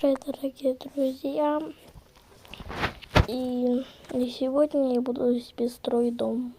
Привет, дорогие друзья! И, и сегодня я буду себе строить дом.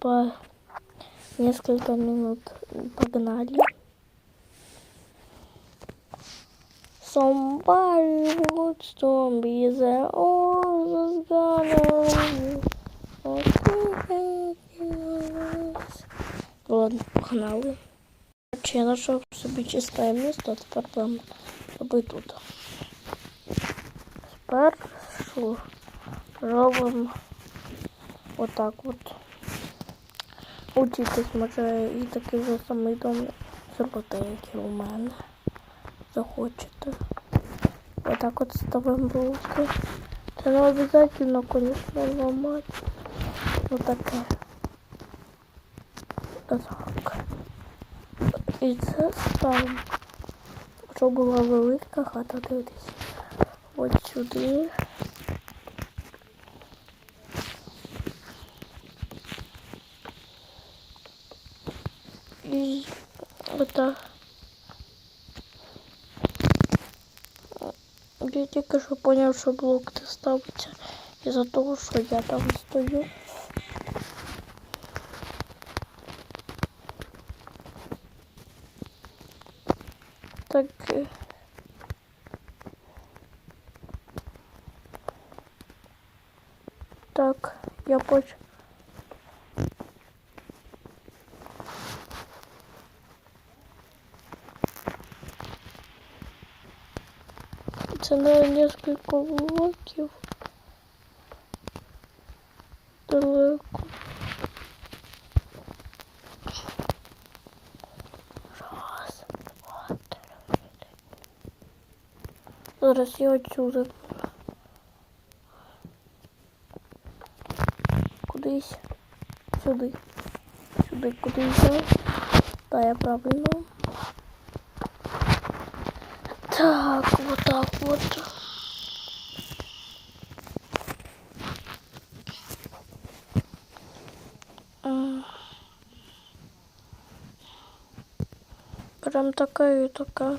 По несколько минут погнали. Somebody wants to be there, all the gonna Ладно, погнали. Короче, я знайшов собі чисте місто, тепер будемо робити тут. Тепер що? Робимо отак от. Учитись може і такий же самий дом зробити, як і у мене. Захочете. Отак от ставимо блоки. Це не обов'язково, конечно, ламати. Отаке. Так. І це ставимо. Щоб була велика хата, дивитися. От сюди. І отак. Я тільки що поняв, що блок не ставиться із-за того, що я там стою. Е, Так, я поч... Це на несколько блоків. Далеко. Зараз я отсюда. Кудись. Сюди. Сюди кудись. Да, я правильно. Так, вот так вот. М. Прям такая и такая.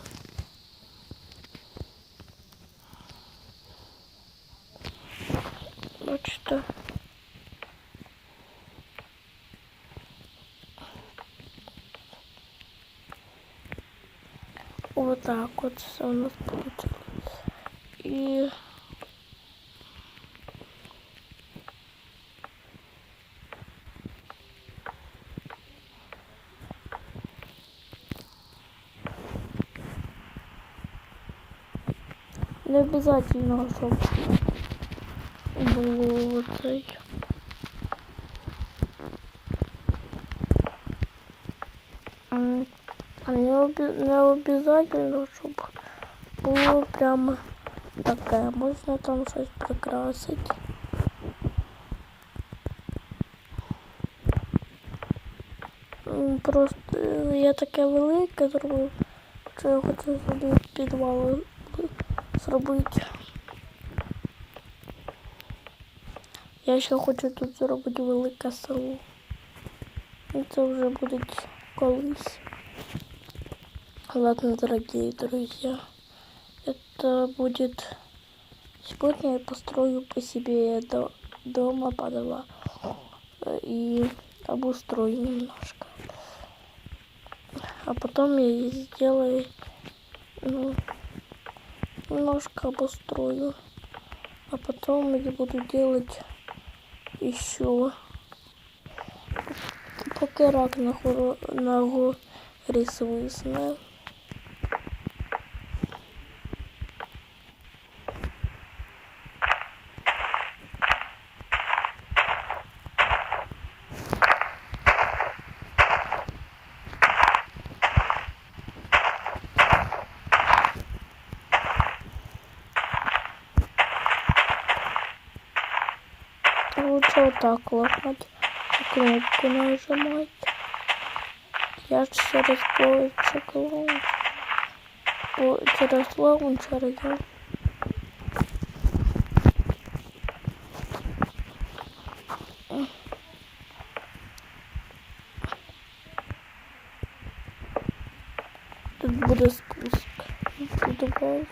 Вот все у нас получилось. И не обязательно, чтобы вот цей. М, А не, обязательно, щоб було прямо таке. Можна там щось прикрасити. М, Просто я таке велике зробив, що я хочу собі підвал зробити. Я ще хочу тут зробити велике село. І це вже буде колись. Ладно, дорогие друзья, это будет... Сегодня я построю по себе до... дома по э, и обустрою немножко. А потом я сделаю, ну, немножко обустрою. А потом я буду делать еще поки рак на, хоро... на горі Лучше вот так ломать, кнопку нажимать. Я через поиск лаунчер. По, через лаунчер я. Тут буде спуск. Тут підвал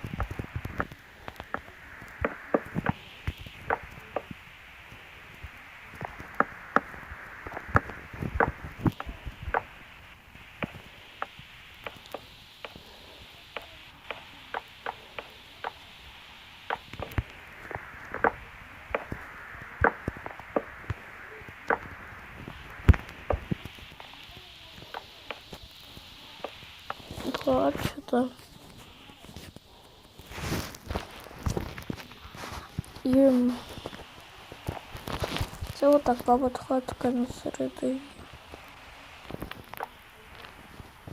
Бачите. І це отака от хатка на середині.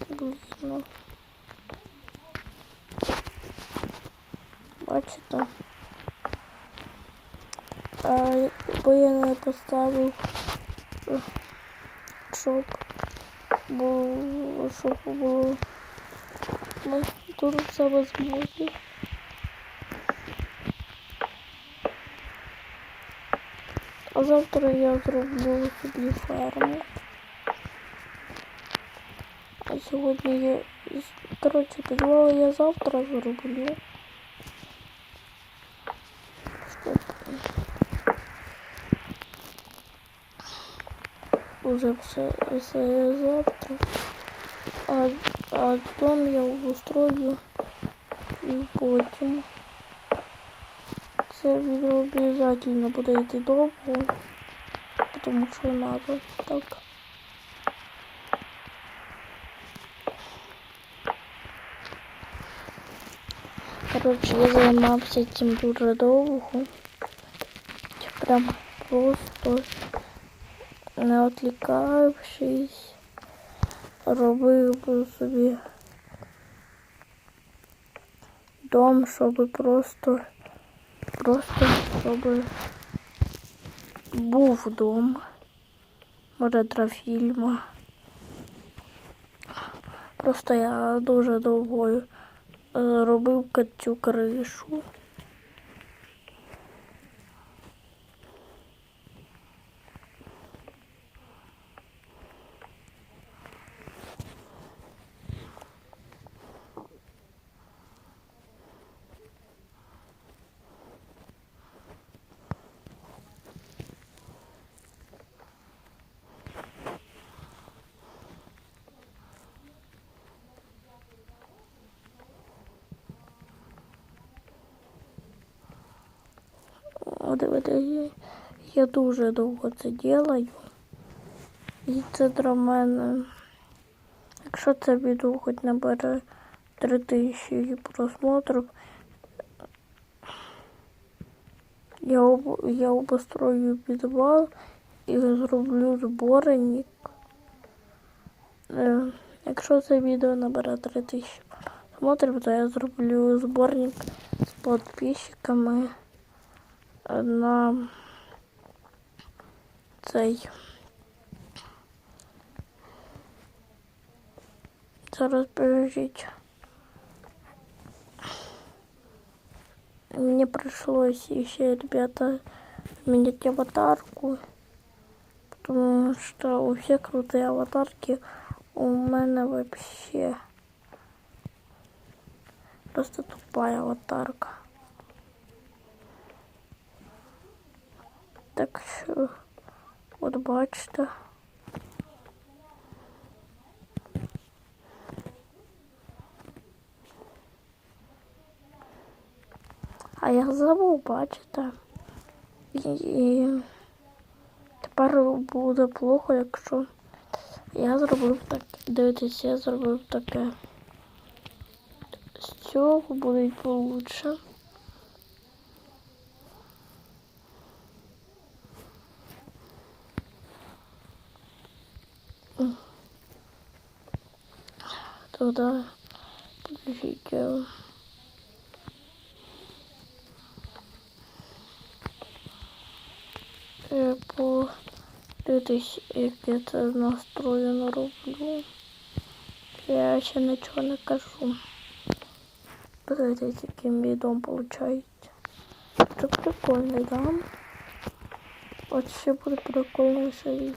Блін. ну. Бачите? А, бо я не поставив, е, щоб було, щоб було Тут все возможно. А завтра я зроблю собі ферму. А сьогодні я... Коротше, підвал я завтра зроблю. Уже все, все завтра. А, а дом я обустрою і потім. Це відео обов'язково буде йти довго, тому що треба так. Коротше, я займався цим дуже довго. Прям просто не відлікаючись Робив би собі дом, щоб просто, просто щоб був дом. Фільму. Просто я дуже довго е, робив цю кришу. О, я дуже довго це делаю. І це для мене. Якщо це відео хоч набере 3000 просмотрів, я об, я обострою підвал і зроблю зборник. Е, якщо це відео набере 3000 просмотрів, то я зроблю зборник з підписчиками на цей. Зараз бережіть. Мне пришлось еще, ребята, менять аватарку, потому что у всех крутые аватарки, у меня вообще просто тупая аватарка. Так що, от бачите. А я забув, бачите. І, тепер буде плохо, якщо я зробив так. Дивіться, я зробив таке. З цього буде получше. Тогда подождите. По дивитись, як я це настроєно роблю. Я ще нічого не кажу. Подивитись, яким відом виходить. Це прикольний, да? От ще буде прикольніше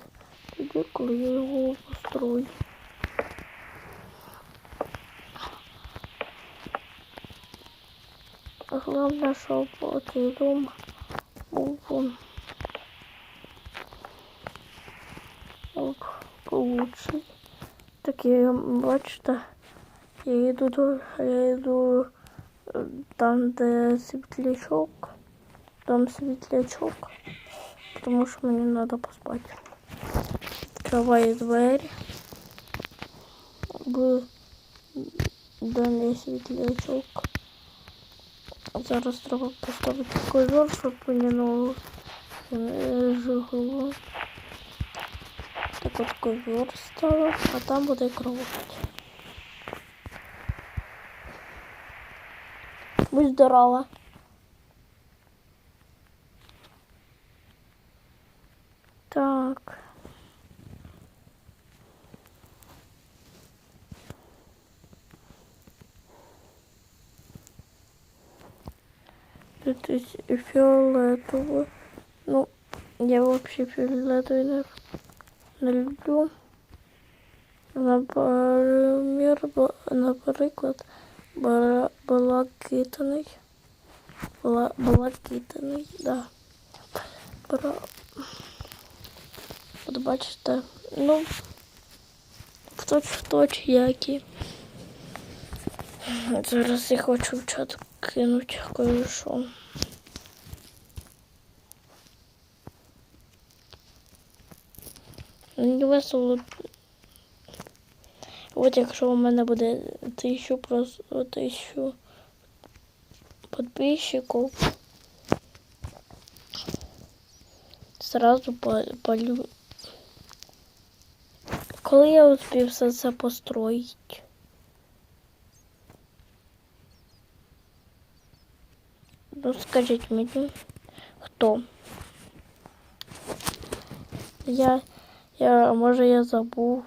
тоді, коли я його построю. Головне, щоб цей дом був м, був получший. Такі, бачите, я йду до я йду е, там, де світлячок, там світлячок, тому що мені треба поспати. Відкриваю двері. В домі світлячок. Зараз треба поставити ковер, щоб поняло жигло. Так от ковер ставив, а там буде кровать. Будь здорова. Так. Тут есть фиолетовый. Ну, я вообще фиолетовый не, люблю. Например, наприклад. Бала- Балакитаний, да. Бра... От ну, в точ в точ які. Зараз я хочу в чат кинуть кое-що. Весело. От якщо у мене буде тисячу просто тисячу підписчиків, сразу по- полю. Коли я успів все це построїти? Ну, скажіть мені, хто? Я, я, може, я забув.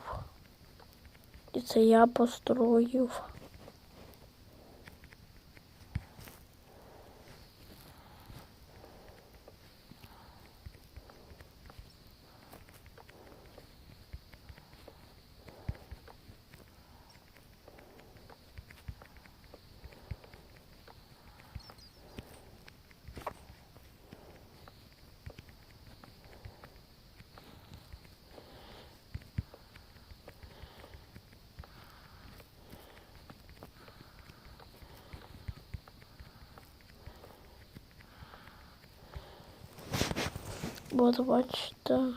І це я построїв. Вот бачите.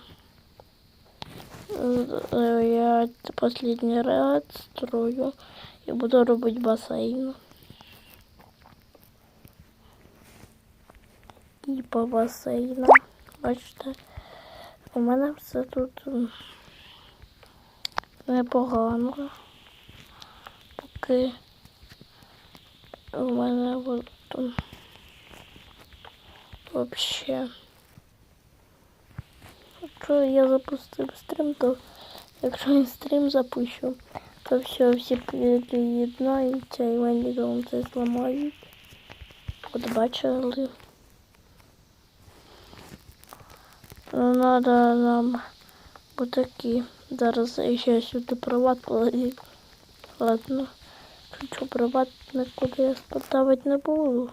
Я последний ряд строю і буду робити басейн. І по басейну. Бачите, у мене все тут непогано. Поки у мене м, вообще. Якщо я запустив стрім, то якщо я стрім запущу, то все, всі приєднаються і мені це зламають. От бачили. Ну, надо нам отакі. Зараз ще сюди приват положити. Ладно. Чуть приват нікуди я ставити не буду.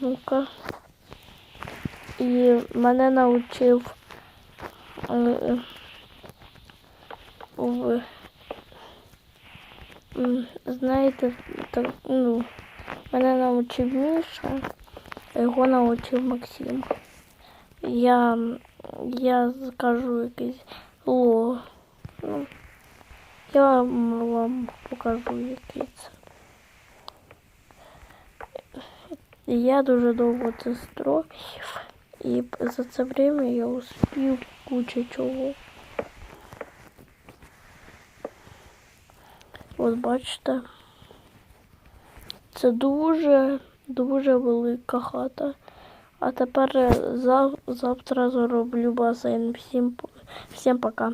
Ну-ка. І мене навчив е, знаєте, так, ну, мене навчив Міша, його навчив Максим. Я, я скажу якийсь ло. Ну, я вам покажу який це. Я дуже довго це строїв. І за це время я успів кучу чого. От бачите, це дуже, дуже велика хата. А тепер зав- завтра зроблю басейн. Всім, всім пока.